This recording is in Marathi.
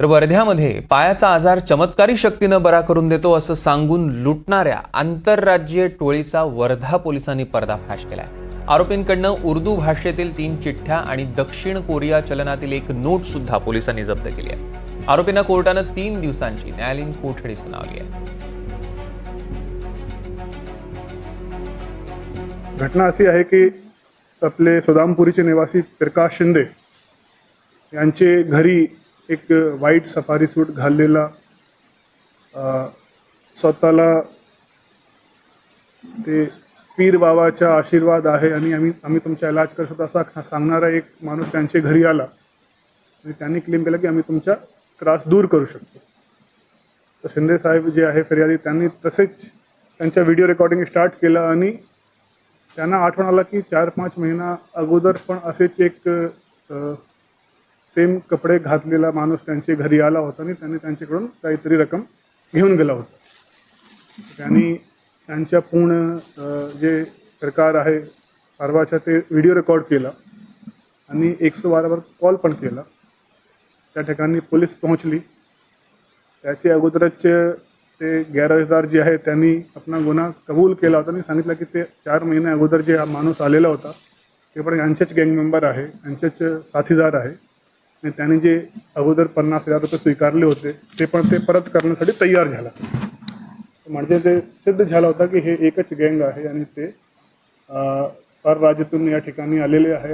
तर वर्ध्यामध्ये पायाचा आजार चमत्कारी शक्तीनं बरा करून देतो असं सांगून लुटणाऱ्या आंतरराज्यीय टोळीचा वर्धा पोलिसांनी पर्दाफाश केलाय. आरोपींकडनं उर्दू भाषेतील तीन चिठ्ठ्या आणि दक्षिण कोरिया चलनातील एक नोट सुद्धा पोलिसांनी जप्त केली आहे. आरोपींना कोर्टानं तीन दिवसांची न्यायालयीन कोठडी सुनावली आहे. घटना अशी आहे की आपले सुदामपुरीचे निवासी प्रकाश शिंदे यांचे घरी एक वाईट सफारी सूट घाललेला स्वतःला ते पीर बाबाचा आशीर्वाद आहे आणि आम्ही आम्ही तुमचा इलाज करतो असा सांगणारा एक माणूस त्यांच्या घरी आला. आणि त्यांनी क्लेम केला की आम्ही तुमचा त्रास दूर करू शकतो. तर शिंदे साहेब जे आहे फिर्यादी त्यांनी तसेच त्यांच्या व्हिडिओ रेकॉर्डिंग स्टार्ट केलं आणि त्यांना आठवण आला की चार पाच महिना अगोदर पण असेच एक सेम कपडे घातलेला माणूस त्यांच्या घरी आला होता आणि त्यांनी त्यांच्याकडून काहीतरी रक्कम घेऊन गेला होता. त्यांनी त्यांच्या पूर्ण जे प्रकार आहे परवाच्या ते व्हिडिओ रेकॉर्ड केला आणि एकशे बारावर कॉल पण केला. त्या ठिकाणी पोलीस पोहोचली. त्याचे अगोदरच ते गैरहजदार जे आहे त्यांनी आपला गुन्हा कबूल केला होता आणि सांगितलं की ते चार महिने अगोदर जे हा माणूस आलेला होता ते पण यांचेच गँग मेंबर आहे यांचेच साथीदार आहे. आणि त्याने जे अगोदर पन्नास हजार रुपये स्वीकारले होते ते पण ते परत करण्यासाठी तयार झाला. म्हणजे ते सिद्ध झाला होता की हे एकच गँग आहे आणि ते परराज्यातून या ठिकाणी आलेले आहे.